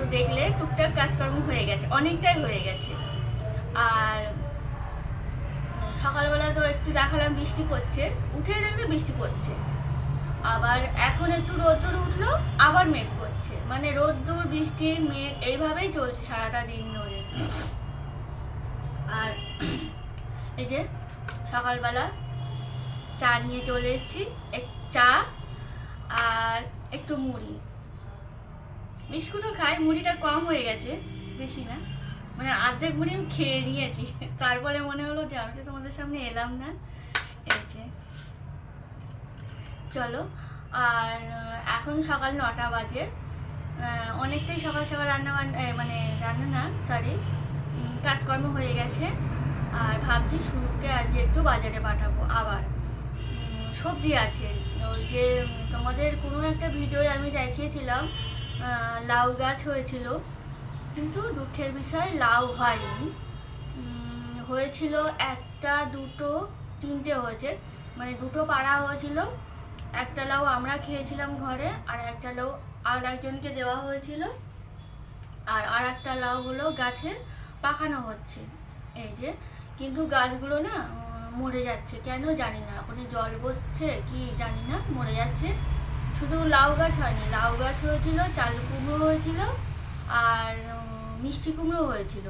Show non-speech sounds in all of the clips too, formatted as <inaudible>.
তো দেখলে টুকটাক কাজকর্ম হয়ে গেছে, অনেকটাই হয়ে গেছে। আর সকালবেলা তো একটু দেখালাম বৃষ্টি পড়ছে, উঠে দেখলে বৃষ্টি পড়ছে। আবার এখন একটু রোদ্দুর উঠল, আবার মেঘ করছে। মানে রোদ্দুর, বৃষ্টি, মেঘ, এইভাবেই চলছে সারাটা দিন ধরে। আর এই যে সকালবেলা চা নিয়ে চলে এসেছি চা আর একটু মুড়ি। বিস্কুটও খাই, মুড়িটা কম হয়ে গেছে, বেশি না। মানে অর্ধেক মুড়ি আমি খেয়ে নিয়েছি। <laughs> তারপরে মনে হলো যে আমি তো তোমাদের সামনে এলাম না। এই যে। চলো, আর এখন সকাল নটা বাজে। অনেকটাই সকাল সকাল রান্না মানে রান্না না সরি কাজকর্ম হয়ে গেছে। আর ভাবছি শুরুকে আজকে একটু বাজারে পাঠাবো, আবার। সবজি আছে। ওই যে, তোমাদের কোনো একটা ভিডিও আমি দেখিয়েছিলাম লাউ গাছ হয়েছিল। কিন্তু দুঃখের বিষয়, লাউ হয়নি। হয়েছিল একটা, দুটো, তিনটে হয়েছে। মানে দুটো পাড়া হয়েছিল। একটা লাউ আমরা খেয়েছিলাম ঘরে, আর একটা লাউ আর একজনকে দেওয়া হয়েছিল। আর আর একটা লাউ হলো গাছে পাকানো হচ্ছে। এই যে, কিন্তু গাছগুলো না মরে যাচ্ছে। কেন জানি না। ওখানে জল বসছে কি জানি না, মরে যাচ্ছে। শুধু লাউ গাছ হয়নি, লাউ গাছ হয়েছিল, চাল কুমড়ো হয়েছিল, আর মিষ্টি কুমড়ো হয়েছিল।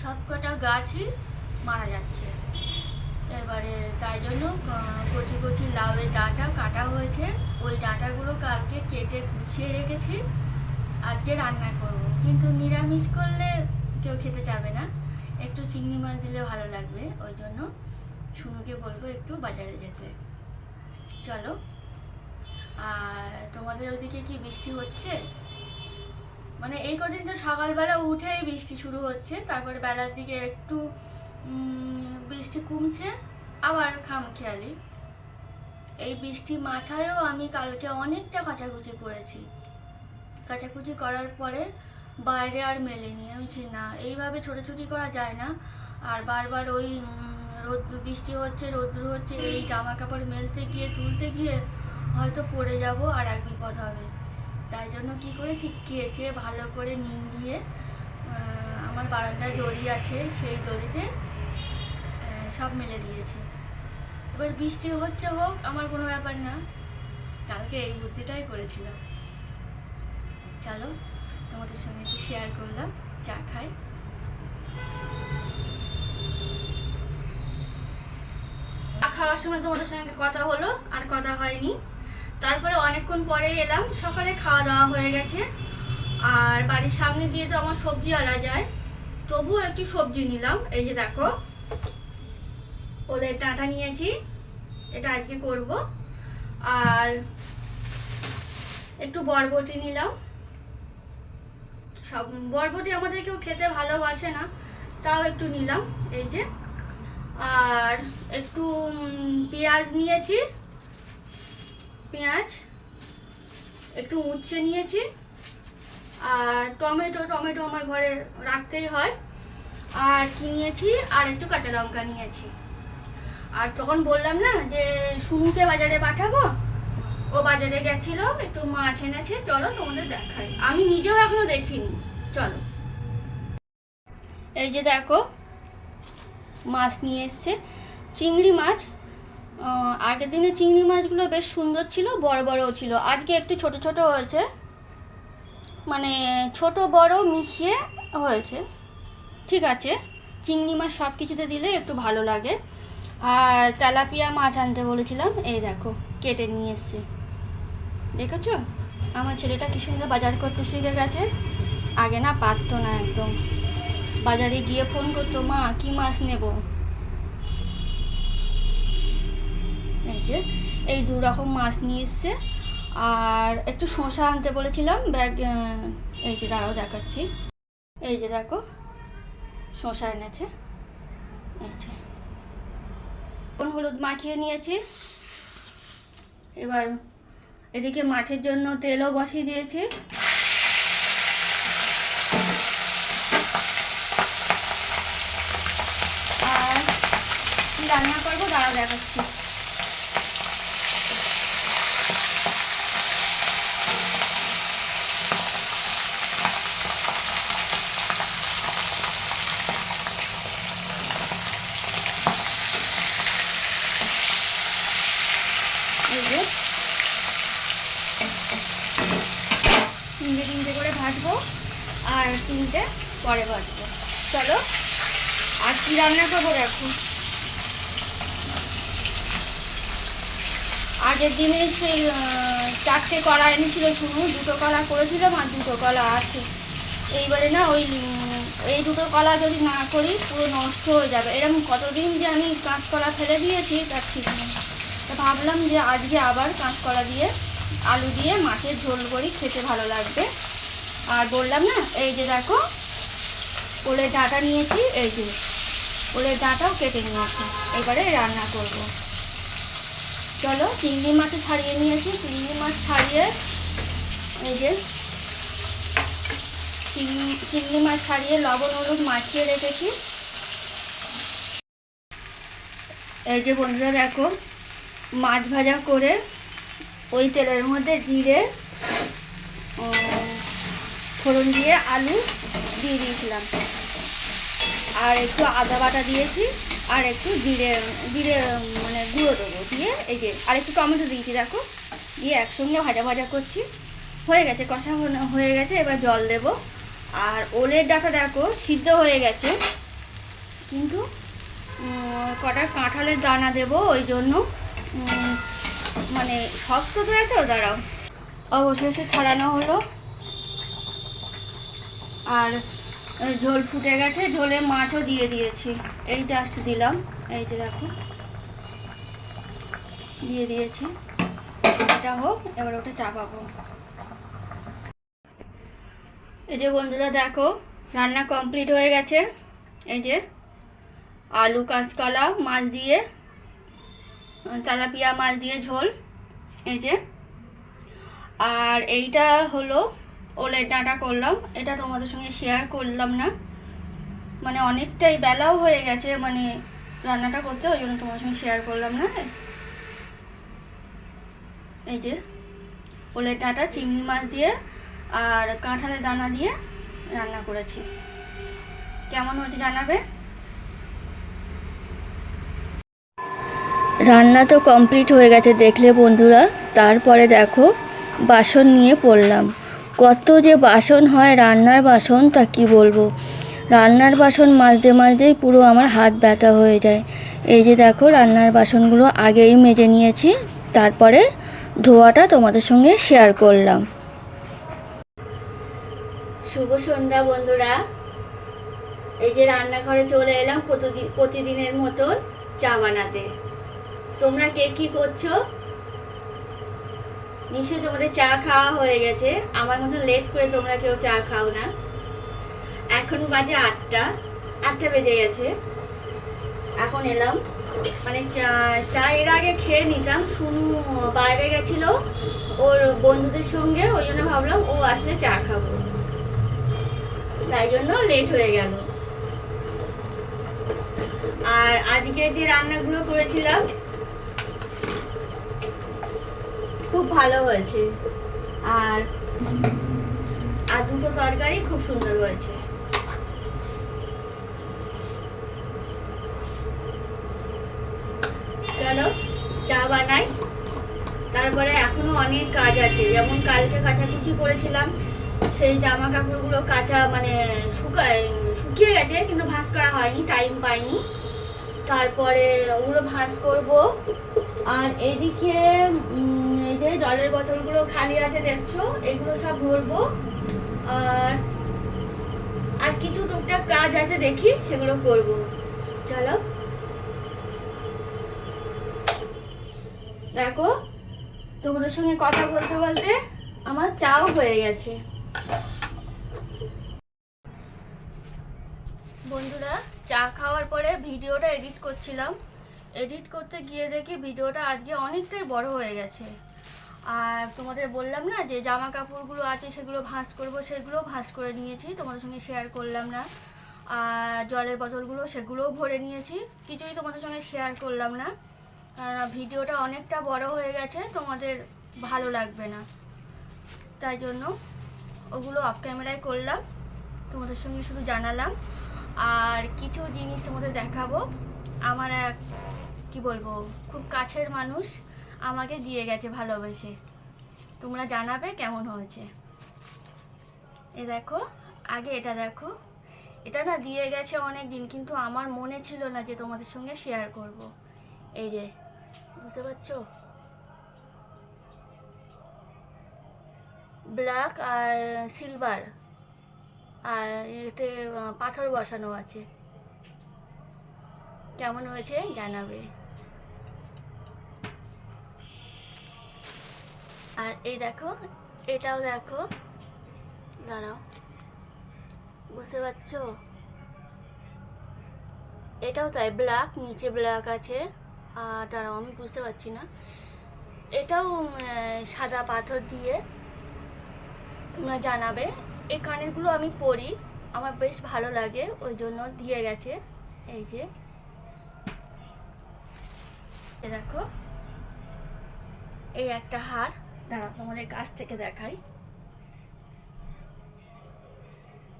সবকটা গাছই মারা যাচ্ছে। এবারে তাই জন্য কচি কচি লাউয়ের ডাঁটা কাটা হয়েছে। ওই ডাঁটাগুলো কালকে কেটে গুছিয়ে রেখেছি। আজকে রান্না করব। কিন্তু নিরামিষ করলে কেউ খেতে চাবে না। একটু চিংড়ি মাছ দিলে ভালো লাগবে। ওই জন্য শুনুকে বলব একটু বাজারে যেতে। চলো। আর তোমাদের ওদিকে কি বৃষ্টি হচ্ছে? মানে এই কদিন তো সকালবেলা উঠেই বৃষ্টি শুরু হচ্ছে, তারপরে বেলার দিকে একটু বৃষ্টি কমছে, আবার খামখেয়ালি। এই বৃষ্টি মাথায়ও আমি কালকে অনেকটা কাচাকুচি করেছি। কাচাকুচি করার পরে বাইরে আর মেলেনি, আমি বলছি, না, এইভাবে ছোটাছুটি করা যায় না। আর বারবার ওই রোদ, বৃষ্টি হচ্ছে রোদ্রু হচ্ছে, এই জামা কাপড় মেলতে গিয়ে, তুলতে গিয়ে হয়তো পড়ে যাব আর এক বিপদ হবে। তাই জন্য কি করেছি কেচে ভালো করে নিন দিয়ে আমার বারান্দায় দড়ি আছে, সেই দড়িতে সব মেলে দিয়েছি। এবার বৃষ্টি হচ্ছে হোক, আমার কোনো ব্যাপার না। কালকে এই বুদ্ধিটাই করেছিলাম। চলো, তোমাদের সঙ্গে একটু শেয়ার করলাম, চা খাই। খাওয়ার সময় তোমাদের সঙ্গে কথা হলো, আর কথা হয়নি। তারপরে অনেকক্ষণ পরে এলাম, সকালে খাওয়া দাওয়া হয়ে গেছে। আর বাড়ির সামনে দিয়ে তো আমার সবজি আলা যায়। তবুও একটু সবজি নিলাম, এই যে দেখো, ওলের ডাঁটা নিয়েছি, এটা আজকে করব। আর একটু বরবটি নিলাম। সব, বরবটি আমাদের কেউ খেতে ভালোবাসে না, তাও একটু নিলাম, এই যে। আর একটু পেঁয়াজ নিয়েছি পেঁয়াজ একটু উচ্ছে নিয়েছি আর টমেটো টমেটো আমার ঘরে রাখতেই হয়। আর কি নিয়েছি? আর একটু কাঁচা লঙ্কা নিয়েছি। আর তখন বললাম না যে সুনুকে বাজারে পাঠাবো। ও বাজারে গেছিল, একটু মাছ এনেছে। চলো তোমাদের দেখাই। আমি নিজেও এখনও দেখিনি। চলো। এই যে দেখো, মাছ নিয়ে এসছে। চিংড়ি মাছ আগের দিনে চিংড়ি মাছগুলো বেশ সুন্দর ছিল, বড় বড়ও ছিল। আজকে একটু ছোট ছোট হয়েছে। মানে ছোট বড় মিশিয়ে হয়েছে। ঠিক আছে। চিংড়ি মাছ সব কিছুতে দিলে একটু ভালো লাগে। আর তেলাপিয়া মাছ আনতে বলেছিলাম, এই দেখো, কেটে নিয়ে এসছে। দেখেছ? আমার ছেলেটা কি সুন্দর বাজার করতে শিখে গেছে। আগে না পারতো না একদম। বাজারে গিয়ে ফোন করতো, মা, কি মাছ নেব? যে এই দু রকম মাছ নিয়ে এসছে। আর একটু শসা আনতে বলেছিলাম, ব্যাগ এই যে দাঁড়াও দেখাচ্ছি। এই যে দেখো, শসা এনেছে। এই হলুদ মাখিয়ে নিয়েছি। এবার এদিকে মাছের জন্য তেলও বসিয়ে দিয়েছি। কী রান্না করব? দাঁড়া দেখাচ্ছি এই যে তিনটে করে ভাজবো আর তিনটে পরে ভাজবো। চলো, আর কি রান্না করব দেখো। আগের দিনে সেই চারটে কলা এনেছিল শুনু, দুটো কলা করেছিলাম আর দুটো কলা আছে। এইবারে না ওই, এই দুটো কলা যদি না করি পুরো নষ্ট হয়ে যাবে। এরকম কতদিন যে আমি কাঁচকলা ফেলে দিয়েছি তার ঠিক নেই। ভাবলাম যে আজকে আবার কাঁচকলা দিয়ে আলু দিয়ে মাছের ঝোল করি, খেতে ভালো লাগবে। আর বললাম না, এই যে দেখো, ওলের ডাঁটা নিয়েছি, এই যে ওলের ডাঁটাও কেটে নিয়েছি। এবারে রান্না করব। চলো, চিংড়ি মাছ ছাড়িয়ে নিয়েছি। চিংড়ি মাছ ছাড়িয়ে, এই যে চিংড়ি মাছ ছাড়িয়ে লবণ, হলুদ মাখিয়ে রেখেছি। এই যে বন্ধুরা দেখো, মাছ ভাজা করে ওই তেলের মধ্যে জিরে ফোড়ন দিয়ে আলু দিয়ে দিয়েছিলাম। আর একটু আদা বাটা দিয়েছি, আর একটু জিরে জিরে মানে গুঁড়ো দেবো দিয়ে, এই যে, আর একটু টমেটো দিয়েছি, দেখো। দিয়ে একসঙ্গে ভাজা ভাজা করছি। হয়ে গেছে, কষা হয়ে- গেছে, এবার জল দেব। আর ওলের ডাটা দেখো, সিদ্ধ হয়ে গেছে। কিন্তু কটা কাঁঠালের দানা দেবো, ওই জন্য মানে শক্ত তো এত দাঁড়াও। অবশেষে ছড়ানো হলো। আর ঝোল ফুটে গেছে, ঝোলে মাছও দিয়ে দিয়েছি। এই জাস্ট দিলাম। এই যে দেখো। দিয়ে দিয়েছি। এটা হোক, এবার ওটা চাপাবো। এই যে বন্ধুরা দেখো, রান্না কমপ্লিট হয়ে গেছে। এই যে আলু কাঁচকলা মাছ দিয়ে। তেলাপিয়া মাছ দিয়ে ঝোল, এই যে। আর এইটা হলো ওলের ডাঁটা করলাম, এটা তোমাদের সঙ্গে শেয়ার করলাম না। মানে অনেকটাই বেলাও হয়ে গেছে মানে রান্নাটা করতে, ওই জন্য তোমার সঙ্গে শেয়ার করলাম না। এই যে, ওলের ডাঁটা, চিংড়ি মাছ দিয়ে আর কাঁঠালের দানা দিয়ে রান্না করেছি। কেমন হয়েছে জানাবে? রান্না তো কমপ্লিট হয়ে গেছে দেখলে বন্ধুরা। তারপরে দেখো, বাসন নিয়ে পড়লাম। কত যে বাসন হয় রান্নার বাসন, তা কি বলব? রান্নার বাসন মাজতে মাজতেই পুরো আমার হাত ব্যথা হয়ে যায়। এই যে দেখো, রান্নার বাসনগুলো আগেই মেজে নিয়েছি। তারপরে ধোয়াটা তোমাদের সঙ্গে শেয়ার করলাম। শুভ সন্ধ্যা বন্ধুরা। এই যে রান্নাঘরে চলে এলাম প্রতিদিন প্রতিদিনের মতন চা বানাতে। তোমরা কে কি করছ? নিশ্চয়ই তোমাদের চা খাওয়া হয়ে গেছে। আমার মতো লেট করে তোমরা কেউ চা খাও না। এখন বাজে আটটা। আটটা বেজে গেছে। এখন এলাম। মানে চা চা এর আগে খেয়ে নিতাম। শুনু বাইরে গেছিল ওর বন্ধুদের সঙ্গে, ওই জন্য ভাবলাম ও আসলে চা খাব। তাই জন্য লেট হয়ে গেল। আর আজকে যে রান্নাগুলো করেছিলাম খুব ভালো হয়েছে। আর আর দুটো তরকারি খুব সুন্দর হয়েছে। চলো, চা বানাই। তারপরে এখনও অনেক কাজ আছে। যেমন কালকে কাচাকুচি করেছিলাম, সেই জামা কাপড়গুলো কাঁচা মানে শুকায় শুকিয়ে গেছে, কিন্তু ভাঁজ করা হয়নি টাইম পাইনি। তারপরে ওগুলো ভাঁজ করব। আর এদিকে জলের বোতলগুলো খালি আছে দেখছ? এগুলো সব ভরবো। আর আর কিছু টুকটাক কাজ আছে দেখি, সেগুলো করব। চলো। দেখো, তোমাদের সঙ্গে কথা বলতে বলতে আমার চাও হয়ে গেছে। বন্ধুরা, চা খাওয়ার পরে ভিডিওটা এডিট করছিলাম। এডিট করতে গিয়ে দেখি ভিডিওটা আজকে অনেকটাই বড় হয়ে গেছে। আর তোমাদের বললাম না যে জামা কাপড়গুলো আছে সেগুলো ভাঁজ করব সেগুলো ভাঁজ করে নিয়েছি, তোমাদের সঙ্গে শেয়ার করলাম না। আর জলের বোতলগুলো সেগুলোও ভরে নিয়েছি, কিছুই তোমাদের সঙ্গে শেয়ার করলাম না। ভিডিওটা অনেকটা বড় হয়ে গেছে, তোমাদের ভালো লাগবে না। তাই জন্য ওগুলো অফ ক্যামেরায় করলাম, তোমাদের সঙ্গে শুধু জানালাম। আর কিছু জিনিস তোমাদের দেখাবো। আমার এক, কি বলব, খুব কাছের মানুষ। আমাকে দিয়ে গেছে ভালোবেসে। তোমরা জানাবে কেমন হয়েছে। এ দেখো, আগে এটা দেখো। এটা না দিয়ে গেছে অনেক দিন কিন্তু আমার মনে ছিল না যে তোমাদের সঙ্গে শেয়ার করব। এই যে, বুঝতে পারছ? ব্ল্যাক আর সিলভার আর এতে পাথর বসানো আছে। কেমন হয়েছে জানাবে। আর এই দেখো, এটাও দেখো। দাঁড়াও। বুঝতে পারছ? এটাও তাই ব্ল্যাক নিচে ব্ল্যাক আছে। আর দাঁড়াও, আমি বুঝতে পারছি না। এটাও সাদা পাথর দিয়ে তোমরা জানাবে। এই কানেরগুলো আমি পরি, আমার বেশ ভালো লাগে, ওই জন্য দিয়ে গেছে। এই যে। দেখো। এই একটা হার। দাঁড়াও তোমাদের কাছ থেকে দেখাই।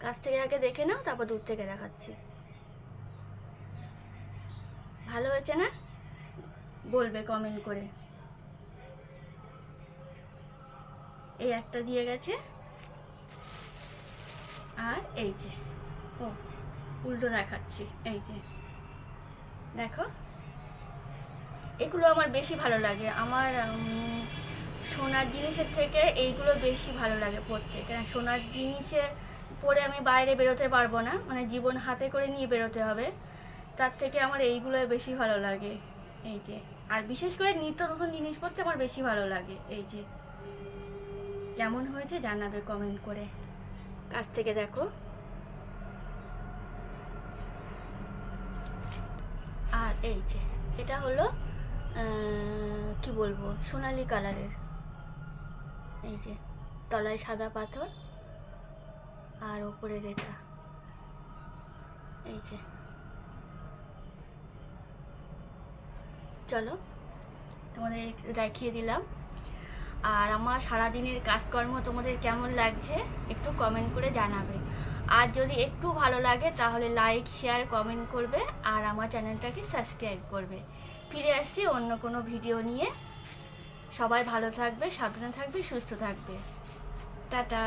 কাছ থেকে আগে দেখে নাও, তারপর দূর থেকে দেখাচ্ছি। ভালো হয়েছে না? বলবে কমেন্ট করে। এই একটা দিয়ে গেছে। আর এই যে, ও, উল্টো দেখাচ্ছি, এই যে। দেখো, এগুলো আমার বেশি ভালো লাগে। আমার সোনার জিনিসের থেকে এইগুলো বেশি ভালো লাগে পরতে কেন সোনার জিনিসে পরে আমি বাইরে বেরোতে পারব না মানে জীবন হাতে করে নিয়ে বেরোতে হবে। তার থেকে আমার এইগুলো বেশি ভালো লাগে, এই যে। আর বিশেষ করে নিত্য নতুন জিনিস পরতে আমার বেশি ভালো লাগে, এই যে। কেমন হয়েছে জানাবে কমেন্ট করে। কাছ থেকে দেখো। আর এই যে, এটা হলো কি বলব, সোনালি কালারের এই যে, তলায় সাদা পাথর আর ওপরের এটা এই যে। চলো, তোমাদের দেখিয়ে দিলাম। আর আমার সারাদিনের কাজকর্ম তোমাদের কেমন লাগছে, একটু কমেন্ট করে জানাবে। আর যদি একটু ভালো লাগে, তাহলে লাইক শেয়ার কমেন্ট করবে আর আমার চ্যানেলটাকে সাবস্ক্রাইব করবে। ফিরে আসছি অন্য কোনো ভিডিও নিয়ে। সবাই ভালো থাকবে সাবধানে থাকবে সুস্থ থাকবে। টাটা।